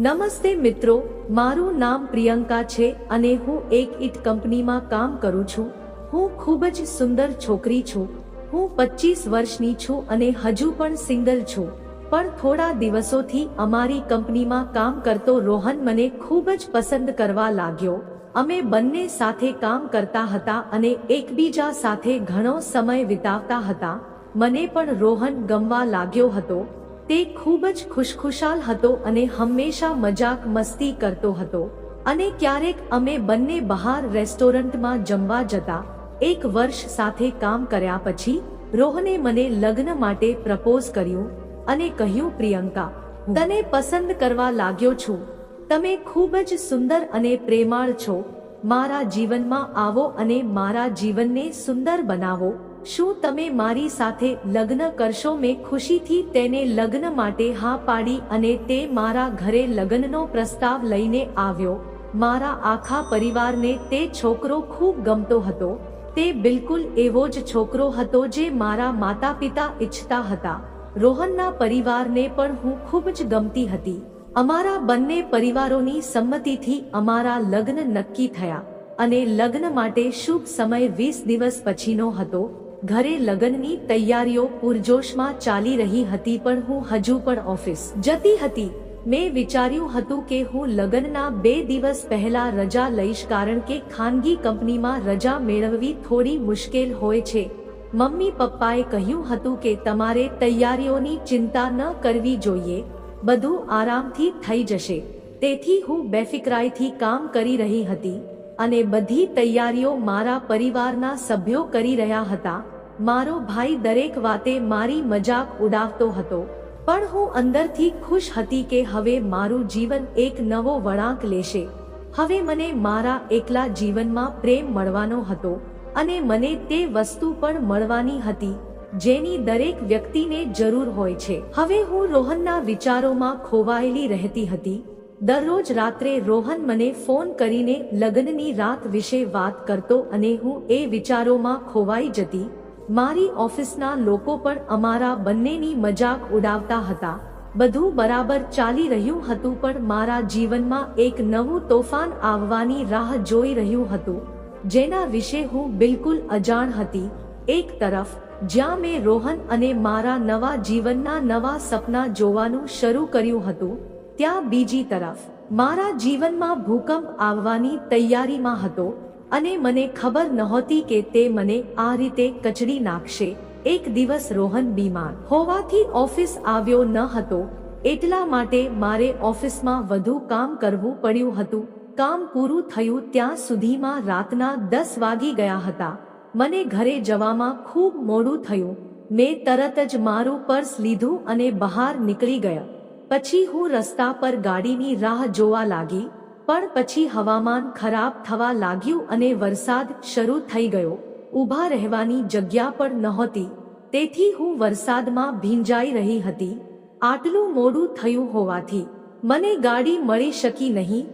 નમસ્તે મિત્રો, મારું નામ પ્રિયંકા છે અને હું એક ઈટ કંપનીમાં કામ કરું છું. હું ખૂબ જ સુંદર છોકરી છું. હું પચીસ વર્ષની છું અને હજુ પણ સિંગલ છું. પણ થોડા દિવસોથી અમારી કંપનીમાં કામ કરતો રોહન મને ખૂબ જ પસંદ કરવા લાગ્યો. અમે બંને સાથે કામ કરતા હતા અને એકબીજા સાથે ઘણો સમય વિતાવતા હતા. મને પણ રોહન ગમવા લાગ્યો હતો. તે ખૂબ જ ખુશખુશાલ હતો અને હંમેશા મજાક મસ્તી કરતો હતો. અને ક્યારેક અમે બંને બહાર રેસ્ટોરન્ટમાં જમવા જતા, એક વર્ષ સાથે કામ કર્યા પછી, રોહને મને લગ્ન માટે પ્રપોઝ કર્યું અને કહ્યું, પ્રિયંકા, તને પસંદ કરવા લાગ્યો છું. તમે ખૂબ જ સુંદર અને પ્રેમાળ છો. મારા જીવનમાં આવો અને મારા જીવનને સુંદર બનાવો. શું તમે મારી સાથે લગ્ન કરશો? મેં ખુશીથી તેને લગ્ન માટે હા પાડી અને તે મારા ઘરે લગ્નનો પ્રસ્તાવ લઈને આવ્યો. મારા આખા પરિવારને તે છોકરો ખૂબ ગમતો હતો. તે બિલકુલ એવો જ છોકરો હતો જે મારા માતા પિતા ઈચ્છતા હતા. રોહનના પરિવારને પણ હું ખૂબ જ ગમતી હતી. અમારા બંને પરિવારોની સંમતિથી અમારા લગ્ન નક્કી થયા અને લગ્ન માટે શુભ સમય વીસ દિવસ પછીનો હતો. ઘરે લગ્નની તૈયારીઓ પૂરજોશમાં ચાલી રહી હતી પણ હું હજુ પણ ઓફિસ જતી હતી. મેં વિચાર્યું હતું કે હું લગ્નના બે દિવસ પહેલા રજા લઈશ કારણ કે ખાનગી કંપનીમાં રજા મેળવવી થોડી મુશ્કેલ હોય છે. મમ્મી પપ્પાએ કહ્યું હતું કે તમારે તૈયારીઓની ચિંતા ન કરવી જોઈએ. બધું આરામથી થઈ જશે. તેથી હું બેફિકરાઈથી કામ કરી રહી હતી. અને બધી તૈયારીઓ મારા પરિવારના સભ્યો કરી રહ્યા હતા. મારો ભાઈ દરેક વાતે મારી મજાક ઉડાવતો હતો, પણ હું અંદરથી ખુશ હતી કે હવે મારું જીવન એક નવો વળાંક લેશે. હવે મને મારા એકલા જીવનમાં પ્રેમ મળવાનો હતો અને મને તે વસ્તુ પણ મળવાની હતી, જેની દરેક વ્યક્તિને જરૂર હોય છે. હવે હું રોહનના વિચારોમાં ખોવાયેલી રહેતી હતી દરરોજ રાત્રે રોહન મને ફોન કરીને લગ્નની રાત વિશે વાત કરતો અને હું એ વિચારોમાં ખોવાઈ જતી. મારી ઓફિસના લોકો પણ અમારા બંનેની મજાક ઉડાવતા હતા. બધું બરાબર ચાલી રહ્યું હતું પણ મારા જીવનમાં એક નવું તોફાન આવવાની રાહ જોઈ રહ્યું હતું, જેના વિશે હું બિલકુલ અજાણ હતી. એક તરફ, જ્યાં મેં રોહન અને મારા નવા જીવનના નવા સપના જોવાનું શરૂ કર્યું હતું ત્યાં બીજી તરફ, મારા જીવનમાં ભૂકંપ આવવાની તૈયારીમાં હતો અને મને ખબર નહોતી કે તે મને આ રીતે કચડી નાખશે. એક દિવસ રોહન બીમાર હોવાથી ઓફિસ આવ્યો ન હતો. એટલા માટે મારે ઓફિસમાં વધુ કામ કરવું પડ્યું હતું. કામ પૂરું થયું ત્યાં સુધીમાં રાતના દસ વાગી ગયા હતા. મને ઘરે જવામાં ખૂબ મોડું થયું. મેં તરત જ મારું પર્સ લીધું અને બહાર નીકળી ગયા. પછી હું રસ્તા પર ગાડીની રાહ જોવા લાગી, પણ પછી હવામાન ખરાબ થવા લાગ્યું અને વરસાદ શરૂ થઈ ગયો. ઊભા રહેવાની જગ્યા પણ નહોતી. તેથી હું વરસાદમાં ભીંજાઈ રહી હતી. આટલું મોડું થયું હોવાથી મને ગાડી મળી શકી નહીં.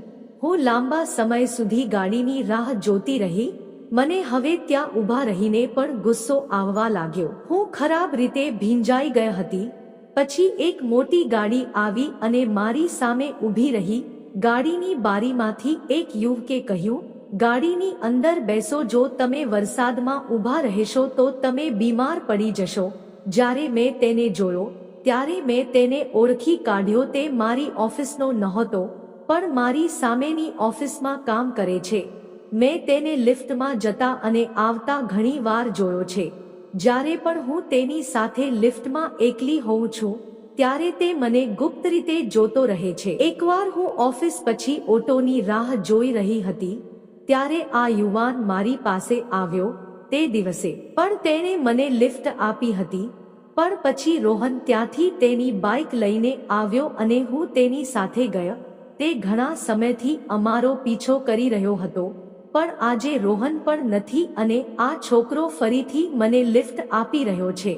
હું લાંબા સમય સુધી ગાડીની રાહ જોતી રહી. મને હવે ત્યાં ઊભા રહીને પણ ગુસ્સો આવવા લાગ્યો. હું ખરાબ રીતે ભીંજાઈ ગઈ હતી. પછી એક મોટી ગાડી આવી અને મારી સામે ઊભી રહી, ગાડીની બારીમાંથી એક યુવકે કહ્યું, ગાડીની અંદર બેસો, જો તમે વરસાદમાં ઊભા રહેશો તો તમે બીમાર પડી જશો. જ્યારે મેં તેને જોયો, ત્યારે મેં તેને ઓળખી કાઢ્યો, તે મારી ઓફિસનો નહોતો, પણ મારી સામેની ઓફિસમાં કામ કરે છે. મેં તેને લિફ્ટમાં જતા અને આવતા ઘણી વાર જોયો છે. જ્યારે પણ હું તેની સાથે લિફ્ટમાં એકલી હોઉં છું, ત્યારે તે મને ગુપ્ત રીતે જોતો રહે છે. એકવાર હું ઓફિસ પછી ઓટોની રાહ જોઈ રહી હતી, ત્યારે આ યુવાન મારી પાસે આવ્યો તે દિવસે. પણ તેણે મને લિફ્ટ આપી હતી, પણ પછી રોહન ત્યાંથી તેની બાઇક લઈને આવ્યો અને હું તેની સાથે ગયો. તે ઘણા સમયથી અમારો પીછો કરી રહ્યો હતો પણ આજે રોહન પણ નથી અને આ છોકરો ફરીથી મને લિફ્ટ આપી રહ્યો છે.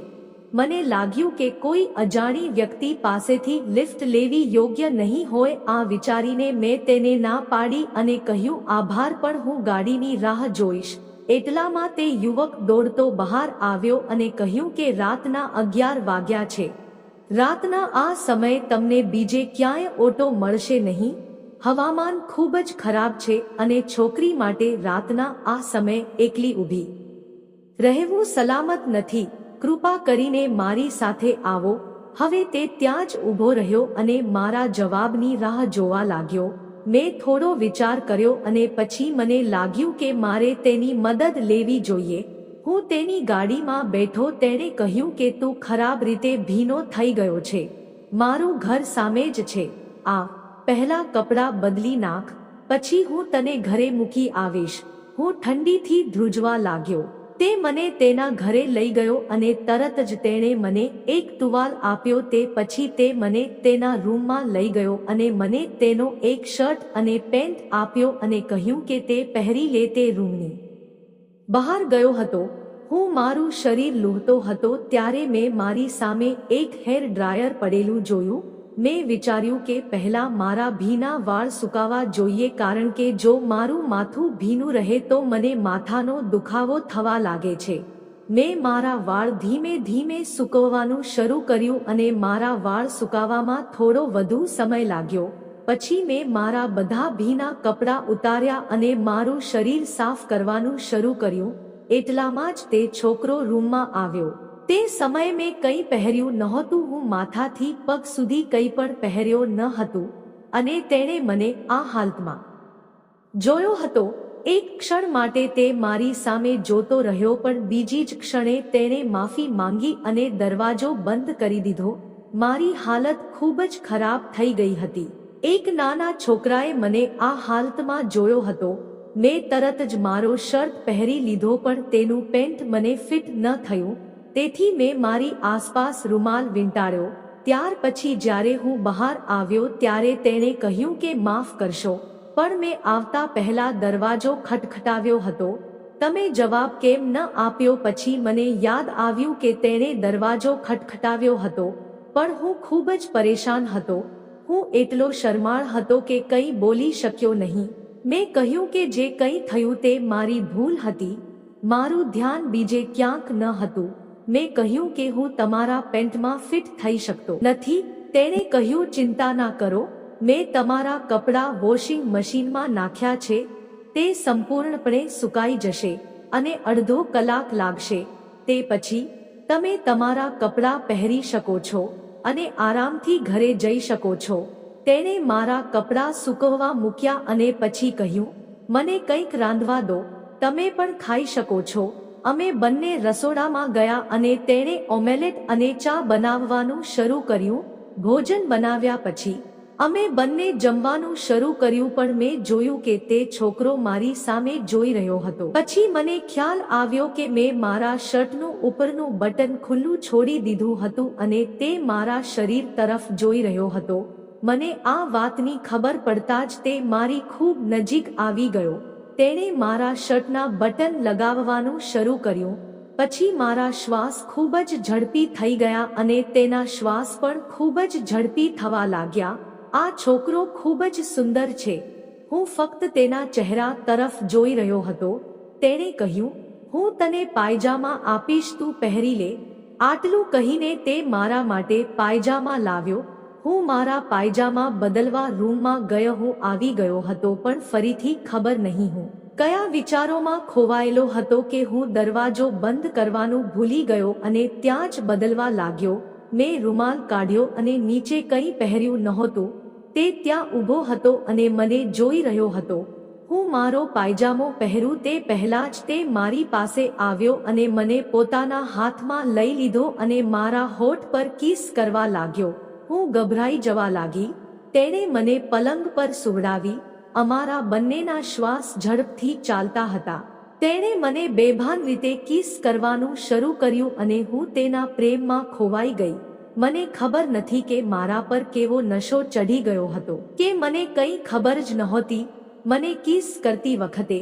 મને લાગ્યું કે કોઈ અજાણી વ્યક્તિ પાસેથી લિફ્ટ લેવી યોગ્ય નહીં હોય આ વિચારીને મેં તેને ના પાડી અને કહ્યું, આભાર, પણ હું ગાડીની રાહ જોઈશ. એટલામાં તે યુવક દોડતો બહાર આવ્યો અને કહ્યું કે રાતના અગિયાર વાગ્યા છે. રાતના આ સમયે તમને બીજે ક્યાંય ઓટો મળશે નહીં? હવામાન ખૂબ જ ખરાબ છે અને છોકરી માટે રાતના આ સમય એકલી ઊભી. રહેવું સલામત નથી. કૃપા કરીને મારી સાથે આવો. હવે તે ત્યાં જ ઊભો રહ્યો અને મારા જવાબની રાહ જોવા લાગ્યો. મેં થોડો વિચાર કર્યો અને પછી મને લાગ્યું કે મારે તેની મદદ લેવી જોઈએ. હું તેની ગાડીમાં બેઠો તેણે કહ્યું કે તું ખરાબ રીતે ભીનો થઈ ગયો છે. મારું ઘર સામે જ છે. આ પહેલા કપડાં બદલી નાખ, પછી હું તને ઘરે મૂકી આવીશ. હું ઠંડીથી ધ્રુજવા લાગ્યો. તે મને તેના ઘરે લઈ ગયો અને તરત જ તેણે મને એક ટુવાલ આપ્યો તે પછી તે મને તેના રૂમમાં લઈ ગયો અને મને તેનો એક શર્ટ અને પેન્ટ આપ્યો અને કહ્યું કે તે પહેરી લે તે રૂમની. બહાર ગયો હતો. હું મારું શરીર લૂહતો હતો ત્યારે મેં મારી સામે એક હેર ડ્રાયર પડેલું જોયું. મેં વિચાર્યું કે પહેલા મારા ભીના વાળ સુકાવા જોઈએ કારણ કે જો મારું માથું ભીનું રહે તો મને માથાનો દુખાવો થવા લાગે છે. મેં મારા વાળ ધીમે ધીમે સૂકવવાનું શરૂ કર્યું અને મારા વાળ સુકાવામાં થોડો વધુ સમય લાગ્યો. પછી મેં મારા બધા ભીના કપડાં ઉતાર્યા અને મારું શરીર સાફ કરવાનું શરૂ કર્યું. એટલામાં જ તે છોકરો રૂમમાં આવ્યો. તે સમયે મેં કંઈ પહેર્યું નહોતું, હું માથાથી પગ સુધી કંઈ પણ પહેર્યો ન હતું અને તેણે મને આ હાલતમાં જોયો હતો. એક ક્ષણ માટે તે મારી સામે જોતો રહ્યો, પણ બીજી જ ક્ષણે તેણે માફી માંગી અને દરવાજો બંધ કરી દીધો. મારી હાલત ખૂબ જ ખરાબ થઈ ગઈ હતી. એક નાના છોકરાએ મને આ હાલતમાં જોયો હતો. મેં તરત જ મારો શર્ટ પહેરી લીધો, પણ તેનું પેન્ટ મને ફિટ ન થયું. તેથી મેં મારી આસપાસ રૂમાલ વીંટાળ્યો. ત્યાર પછી જ્યારે હું બહાર આવ્યો ત્યારે તેણે કહ્યું કે, માફ કરશો. પણ મેં આવતા પહેલા દરવાજો ખટખટાવ્યો હતો. તમે જવાબ કેમ ન આપ્યો પછી મને યાદ આવ્યું કે તેણે દરવાજો ખટખટાવ્યો હતો. પણ હું ખૂબ જ પરેશાન હતો. હું એટલો શરમાળ હતો કે કંઈ બોલી શક્યો નહીં. મેં કહ્યું કે જે કંઈ થયું તે મારી ભૂલ હતી. મારું ધ્યાન બીજે ક્યાંક ન હતું. મેં કહ્યું કે હું તમારા પેન્ટમાં ફિટ થઈ શકતો નથી. તેણે કહ્યું, ચિંતા ના કરો. મેં તમારા કપડાં વોશિંગ મશીનમાં નાખ્યા છે. તે સંપૂર્ણપણે સુકાઈ જશે અને અડધો કલાક લાગશે. તે પછી તમે તમારા કપડાં પહેરી શકો છો અને આરામથી ઘરે જઈ શકો છો. તેણે મારા કપડાં સૂકવવા મૂક્યા અને પછી કહ્યું, મને કંઈક રાંધવા દો. તમે પણ ખાઈ શકો છો. અમે બંને રસોડામાં ગયા અને તેણે ઓમેલેટ અને ચા બનાવવાનું શરૂ કર્યું, ભોજન બનાવ્યા પછી. અમે બંને જમવાનું શરૂ કર્યું પણ મેં જોયું કે તે છોકરો મારી સામે જોઈ રહ્યો હતો. પછી મને ખ્યાલ આવ્યો કે મેં મારા શર્ટનું ઉપરનું બટન ખુલ્લું છોડી દીધું હતું અને તે મારા શરીર તરફ જોઈ રહ્યો હતો. મને આ વાતની ખબર પડતા જ તે મારી ખૂબ નજીક આવી ગયો. તેણે મારા શર્ટના બટન લગાવવાનું શરૂ કર્યું. પછી મારા શ્વાસ ખૂબ જ ઝડપી થઈ ગયા અને તેના શ્વાસ પણ ખૂબ જ ઝડપી થવા લાગ્યા. આ છોકરો ખૂબ જ સુંદર છે. હું ફક્ત તેના ચહેરા તરફ જોઈ રહ્યો હતો. તેણે કહ્યું, હું તને પાયજામા આપીશ, તું પહેરી લે. આટલું કહીને તે મારા માટે પાયજામા લાવ્યો. હું મારા પાયજામા બદલવા રૂમમાં ગયો હું, આવી ગયો હતો, પણ ફરીથી ખબર નહીં હું. કયા વિચારોમાં ખોવાયેલો હતો કે હું દરવાજો બંધ કરવાનું ભૂલી ગયો અને ત્યાં જ બદલવા લાગ્યો. મેં રૂમાલ કાઢ્યો અને નીચે કંઈ પહેર્યું નહોતું. તે ત્યાં ઊભો હતો અને મને જોઈ રહ્યો હતો. હું મારો પાયજામો પહેરું તે પહેલાં જ તે મારી પાસે આવ્યો અને મને પોતાના હાથમાં લઈ લીધો અને મારા હોઠ પર કિસ કરવા લાગ્યો. હું ગભરાઈ જવા લાગી. તેણે મને પલંગ પર સુવડાવી. અમારા બંનેના શ્વાસ ઝડપથી ચાલતા હતા. તેણે મને બેભાન રીતે કિસ કરવાનું શરૂ કર્યું અને હું તેના પ્રેમમાં ખોવાઈ ગઈ. મને ખબર નથી કે મારા પર કેવો નશો ચઢી ગયો હતો, કે મને કંઈ ખબર જ નહોતી. મને કિસ કરતી વખતે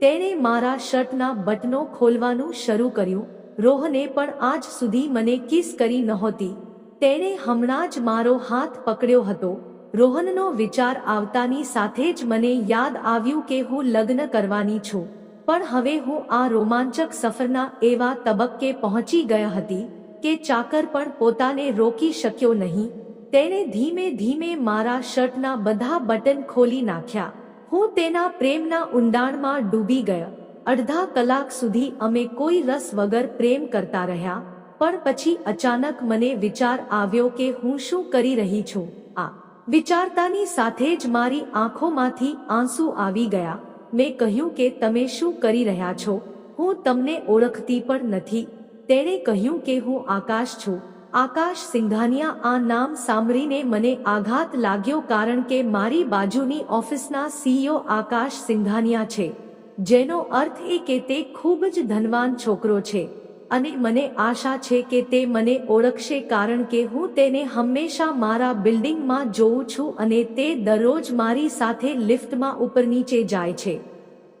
તેણે મારા શર્ટના બટનો ખોલવાનું શરૂ કર્યું. રોહને પણ આજ સુધી મને કિસ કરી નહોતી. તેણે હમણાં જ મારો હાથ પકડ્યો હતો. રોહનનો વિચાર આવતાની સાથે જ મને યાદ આવ્યું કે હું લગ્ન કરવાની છું. પણ હવે હું આ રોમાંચક સફરના એવા તબક્કે પહોંચી ગયા હતી કે ચાકર પણ પોતાને રોકી શક્યો નહીં. તેણે ધીમે ધીમે મારા શર્ટના બધા બટન ખોલી નાખ્યા. હું તેના પ્રેમના ઊંડાણમાં ડૂબી ગયા. અડધા કલાક સુધી અમે કોઈ રસ વગર પ્રેમ કરતા રહ્યા. પણ પછી અચાનક મને વિચાર આવ્યો કે હું શું કરી રહી છું. આ વિચારતાની સાથે જ મારી આંખોમાંથી આંસુ આવી ગયા. મેં કહ્યું કે તમે શું કરી રહ્યા છો? હું તમને ઓળખતી પણ નથી. તેણે કહ્યું કે હું આકાશ છું. આકાશ સિંઘાનિયા આ નામ સાંભળીને મને આઘાત લાગ્યો કારણ કે મારી બાજુની ઓફિસના સીઈઓ આકાશ સિંઘાનિયા છે. જેનો અર્થ એ કે તે ખૂબ જ ધનવાન છોકરો છે. અને મને આશા છે કે તે મને ઓળખશે કારણ કે હું તેને હંમેશા મારા બિલ્ડિંગમાં જોઉં છું અને તે દરરોજ મારી સાથે લિફ્ટમાં ઉપર નીચે જાય છે.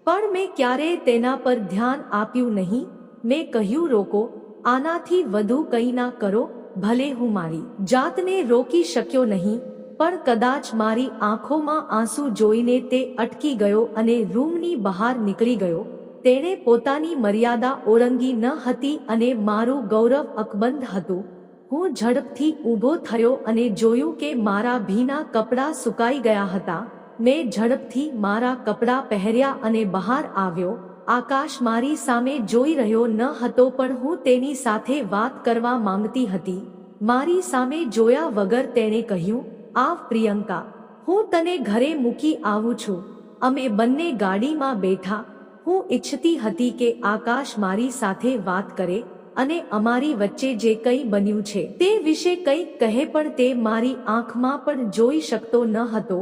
પણ મેં ક્યારેય તેના પર ધ્યાન આપ્યું નહીં. મેં કહ્યું, રોકો, આનાથી વધુ કંઈ ના કરો, ભલે હું મારી જાતને રોકી શક્યો નહીં, પણ કદાચ મારી આંખોમાં આંસુ જોઈને તે અટકી ગયો અને રૂમની બહાર નીકળી ગયો. તેણે પોતાની મર્યાદા ઓળંગી ન હતી અને મારું ગૌરવ અકબંધ હતું. હું ઝડપથી ઊભો થયો અને જોયું કે મારા ભીના કપડાં સુકાઈ ગયા હતા. મેં ઝડપથી મારા કપડાં પહેર્યા અને બહાર આવ્યો. આકાશ મારી સામે જોઈ રહ્યો ન હતો પણ હું તેની સાથે વાત કરવા માંગતી હતી. મારી સામે જોયા વગર તેણે કહ્યું, આવ પ્રિયંકા, હું તને ઘરે મૂકી આવું છું. અમે બંને ગાડીમાં બેઠા હું ઈચ્છતી હતી કે આકાશ મારી સાથે વાત કરે અને અમારી વચ્ચે જે કંઈ બન્યું છે તે વિશે કંઈક કહે પણ તે મારી આંખમાં પણ જોઈ શકતો ન હતો.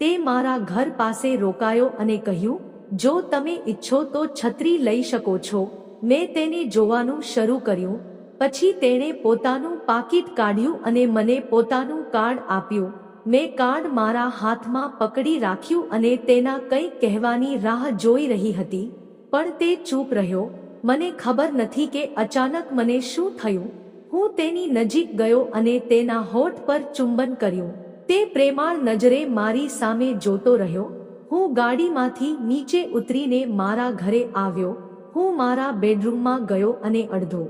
તે મારા ઘર પાસે રોકાયો અને કહ્યું, જો તમે ઈચ્છો તો છત્રી લઈ શકો છો. મેં તેને જોવાનું શરૂ કર્યું. પછી તેણે પોતાનું પાકીટ કાઢ્યું અને મને પોતાનું કાર્ડ આપ્યું. મેં કાર્ડ મારા હાથમાં પકડી રાખ્યું અને તેના કંઈક કહેવાની રાહ જોઈ રહી હતી, પણ તે ચૂપ રહ્યો. મને ખબર નથી કે અચાનક મને શું થયું. હું તેની નજીક ગયો અને તેના હોઠ પર ચુંબન કર્યું. તે પ્રેમાળ નજરે મારી સામે જોતો રહ્યો. હું ગાડીમાંથી નીચે ઉતરીને મારા ઘરે આવ્યો. હું મારા બેડરૂમમાં ગયો અને અડધો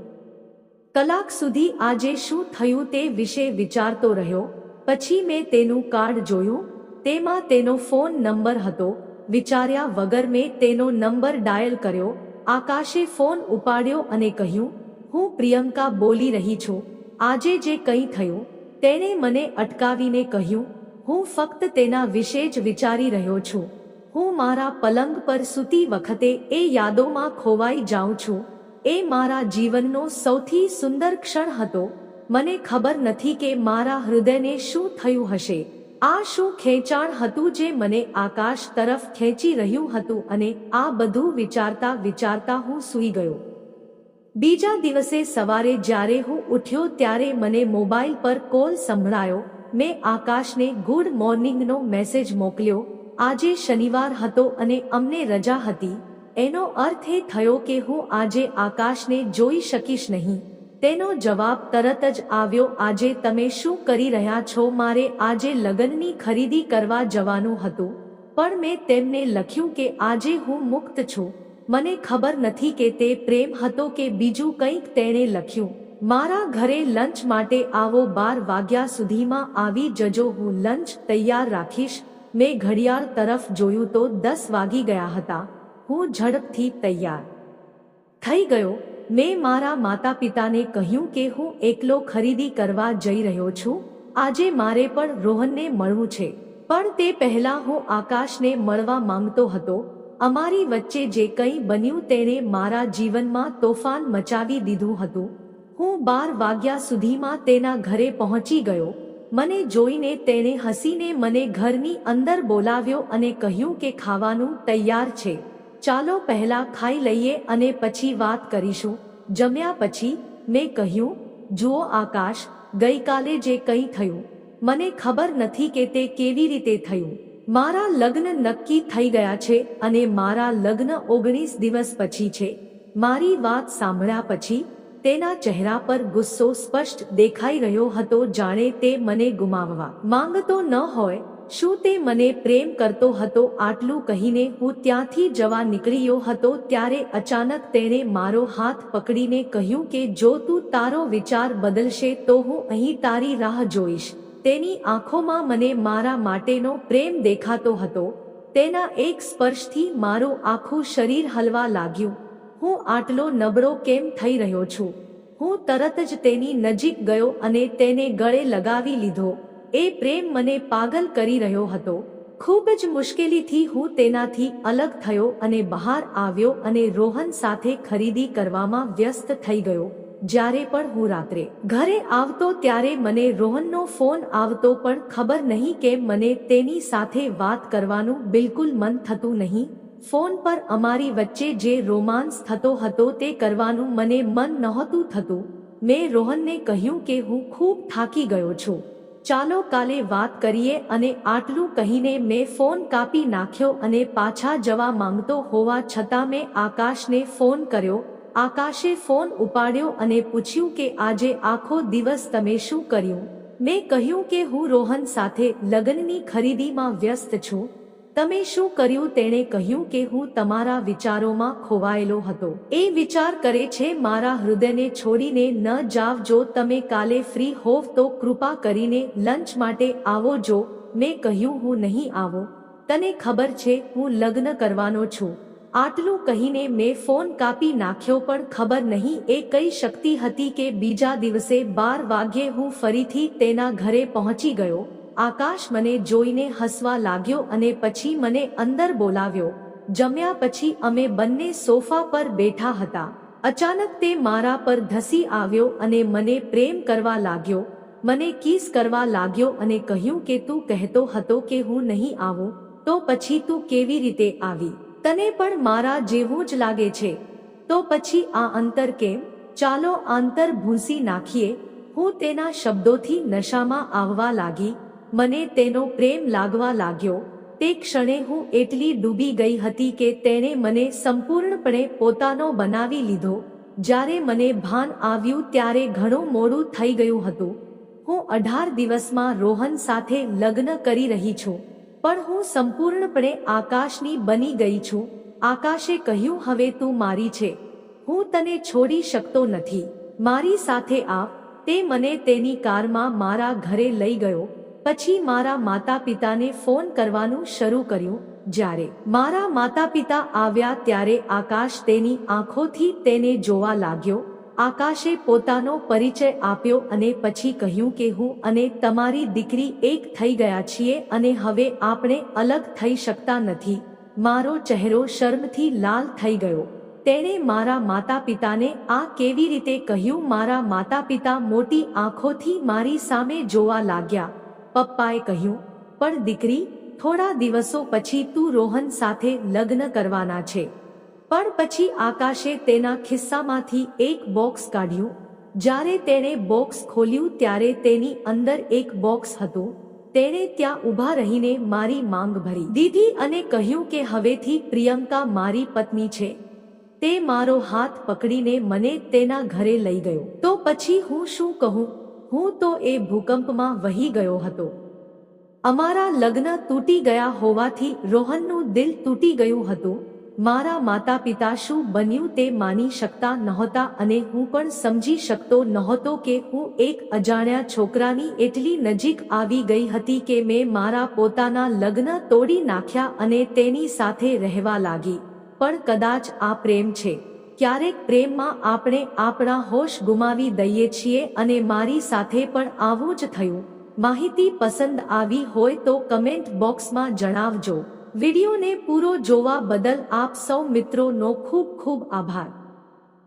કલાક સુધી આજે શું થયું તે વિશે વિચારતો રહ્યો. પછી મેં તેનું કાર્ડ જોયું, તેમાં તેનો ફોન નંબર હતો, વિચાર્યા વગર મેં તેનો નંબર ડાયલ કર્યો, આકાશે ફોન ઉપાડ્યો અને કહ્યું, હું પ્રિયંકા બોલી રહી છું, આજે જે કંઈ થયું, તેણે મને અટકાવીને કહ્યું, હું ફક્ત તેના વિશે જ વિચારી રહ્યો છું, હું મારા પલંગ પર સૂતી વખતે એ યાદોમાં ખોવાઈ જાઉં છું, એ મારા જીવનનો સૌથી સુંદર ક્ષણ હતો મને ખબર નથી કે મારા હૃદયને શું થયું હશે. આ શું ખેંચાણ હતું જે મને આકાશ તરફ ખેંચી રહ્યું હતું અને આ બધું વિચારતા વિચારતા હું સૂઈ ગયો. બીજા દિવસે સવારે જ્યારે હું ઉઠ્યો ત્યારે મને મોબાઈલ પર કોલ સંભળાયો. મેં આકાશને ગુડ મોર્નિંગનો મેસેજ મોકલ્યો. આજે શનિવાર હતો અને અમને રજા હતી. એનો અર્થ એ થયો કે હું આજે આકાશને જોઈ શકીશ નહીં. તેનો જવાબ તરત જ આવ્યો, આજે તમે શું કરી રહ્યા છો? મારે આજે લગ્નની ખરીદી કરવા જવાનું હતું, પણ મેં તેમને લખ્યું કે આજે હું મુક્ત છું. મને ખબર નથી કે તે પ્રેમ હતો કે બીજું કંઈક તેણે લખ્યું. મારા ઘરે લંચ માટે આવો બાર વાગ્યા સુધીમાં આવી જજો, હું લંચ તૈયાર રાખીશ. મેં ઘડિયાળ તરફ જોયું તો દસ વાગી ગયા હતા. હું ઝડપથી તૈયાર થઈ ગયો. મેં મારા માતા પિતાને કહ્યું કે હું એકલો ખરીદી કરવા જઈ રહ્યો છું. આજે મારે પણ રોહનને મળવું છે. પણ તે પહેલા હું આકાશને મળવા માંગતો હતો. અમારી વચ્ચે જે કંઈ બન્યું તેણે મારા જીવનમાં તોફાન મચાવી દીધું હતું. હું બાર વાગ્યા સુધીમાં તેના ઘરે પહોંચી ગયો. મને જોઈને તેણે હસીને મને ઘરની અંદર બોલાવ્યો અને કહ્યું કે ખાવાનું તૈયાર છે. ચાલો પહેલા ખાઈ લઈએ અને પછી વાત કરીશું. જમ્યા પછી મેં કહ્યું, જુઓ આકાશ, ગઈકાલે જે કંઈ થયું. મને ખબર નથી કે તે કેવી રીતે થયું. મારા લગ્ન નક્કી થઈ ગયા છે અને મારા લગ્ન ઓગણીસ દિવસ પછી છે. મારી વાત સાંભળ્યા પછી તેના ચહેરા પર ગુસ્સો સ્પષ્ટ દેખાઈ રહ્યો હતો જાણે તે મને ગુમાવવા માંગતો ન હોય શું તે મને પ્રેમ કરતો હતો આટલું કહીને હું ત્યાંથી જવા નીકળ્યો હતો ત્યારે અચાનક તેણે મારો હાથ પકડીને કહ્યું કે જો તું તારો વિચાર બદલશે તો હું અહીં તારી રાહ જોઈશ. તેની આંખોમાં મને મારા માટેનો પ્રેમ દેખાતો હતો. તેના એક સ્પર્શથી મારું આખું શરીર હલવા લાગ્યું. હું આટલો નબળો કેમ થઈ રહ્યો છું? હું તરત જ તેની નજીક ગયો અને તેને ગળે લગાવી લીધો. એ પ્રેમ મને પાગલ કરી રહ્યો હતો. ખૂબ જ મુશ્કેલીથી હું તેનાથી અલગ થયો અને બહાર આવ્યો અને રોહન સાથે ખરીદી કરવામાં વ્યસ્ત થઈ ગયો. જ્યારે પણ હું રાત્રે ઘરે આવતો ત્યારે મને રોહનનો ફોન આવતો પણ ખબર નહીં કે મને તેની સાથે વાત કરવાનું બિલકુલ મન થતું નહીં. ફોન પર અમારી વચ્ચે જે રોમાન્સ થતો હતો તે કરવાનું મને મન નહોતું થતું. મેં રોહનને કહ્યું કે હું ખૂબ થાકી ગયો છું. ચાલો કાલે વાત કરીએ અને આટલું કહીને મેં ફોન કાપી નાખ્યો અને પાછા જવા માંગતો હોવા છતાં મેં આકાશને ફોન કર્યો. આકાશે ફોન ઉપાડ્યો અને પૂછ્યું કે આજે આખો દિવસ તમે શું કર્યું? મેં કહ્યું કે હું રોહન સાથે લગ્નની ખરીદીમાં વ્યસ્ત છું. તમે શું કર્યું તેણે કહ્યું કે હું તમારા વિચારોમાં ખોવાયેલો હતો. એ વિચાર કરે છે, મારા હૃદયને છોડીને ન જાવ, જો તમે કાલે ફ્રી હોવ તો કૃપા કરીને લંચ માટે આવો, જો મેં કહ્યું હું નહીં આવો. તને ખબર છે, હું લગ્ન કરવાનો છું. આટલું કહીને મેં ફોન કાપી નાખ્યો, પણ ખબર નહીં, એ કઈ શક્તિ હતી કે બીજા દિવસે બાર વાગ્યે હું ફરીથી તેના ઘરે પહોંચી ગયો. આકાશ મને જોઈને હસવા લાગ્યો અને પછી મને અંદર બોલાવ્યો. જમ્યા પછી અમે બંને સોફા પર બેઠા હતા. અચાનક તે મારા પર ધસી આવ્યો અને મને પ્રેમ કરવા લાગ્યો. મને કિસ કરવા લાગ્યો અને કહ્યું કે તું કહેતો હતો કે હું નહીં આવું, તો પછી તું કેવી રીતે આવી? તને પણ મારા જેવું જ લાગે છે. તો પછી આ અંતર કેમ? ચાલો આંતર ભૂંસી નાખીએ. હું તેના શબ્દોથી નશામાં આવવા લાગી. મને તેનો પ્રેમ લાગવા લાગ્યો. તે ક્ષણે હું એટલી ડૂબી ગઈ હતી કે તેણે મને સંપૂર્ણપણે પોતાનો બનાવી લીધો. જ્યારે મને ભાન આવ્યું ત્યારે ઘણું મોડું થઈ ગયું હતું. હું અઢાર દિવસમાં રોહન સાથે લગ્ન કરી રહી છું. પણ હું સંપૂર્ણપણે આકાશની બની ગઈ છું. આકાશે કહ્યું, હવે તું મારી છે. હું તને છોડી શકતો નથી. મારી સાથે આવ તે મને તેની કારમાં મારા ઘરે લઈ ગયો. પછી મારા માતા પિતાને ફોન કરવાનું શરૂ કર્યું. જ્યારે મારા માતા પિતા આવ્યા ત્યારે આકાશ તેની આંખોથી તેને જોવા લાગ્યો. આકાશે પોતાનો પરિચય આપ્યો અને પછી કહ્યું કે હું અને તમારી દીકરી એક થઈ ગયા છીએ અને હવે આપણે અલગ થઈ શકતા નથી. મારો ચહેરો શર્મથી લાલ થઈ ગયો. તેણે મારા માતા પિતાને આ કેવી રીતે કહ્યું? મારા માતા પિતા મોટી આંખોથી મારી સામે જોવા લાગ્યા. પપ્પાએ કહ્યું, પણ દીકરી, થોડા દિવસો પછી તું રોહન સાથે લગ્ન કરવાના છે. પણ પછી આકાશે તેના ખિસ્સામાંથી એક બોક્સ કાઢ્યું. જ્યારે તેણે બોક્સ ખોલ્યું ત્યારે તેની અંદર એક બોક્સ હતું. તેણે ત્યાં ઊભા રહીને મારી માંગ ભરી. દીધી અને કહ્યું કે હવેથી પ્રિયંકા મારી પત્ની છે. તે મારો હાથ પકડીને મને તેના ઘરે લઈ ગયો. તો પછી હું શું કહું? હું તો એ ભૂકંપમાં વહી ગયો હતો. અમારા લગ્ન તૂટી ગયા હોવાથી રોહનનું દિલ તૂટી ગયું હતું. મારા માતા પિતા શું બન્યું તે માની શકતા નહોતા અને હું પણ સમજી શકતો નહોતો કે હું એક અજાણ્યા છોકરાની એટલી નજીક આવી ગઈ હતી કે મેં મારા પોતાના લગ્ન તોડી નાખ્યા અને તેની સાથે રહેવા લાગી. પણ કદાચ આ પ્રેમ છે. ક્યારેક પ્રેમમાં આપણે આપણા હોશ ગુમાવી દઈએ છીએ અને મારી સાથે પણ આવું જ થયું. માહિતી પસંદ આવી હોય તો કમેન્ટ બોક્સમાં જણાવજો. વિડીયોને પૂરો જોવા બદલ આપ સૌ મિત્રોનો ખૂબ ખૂબ આભાર.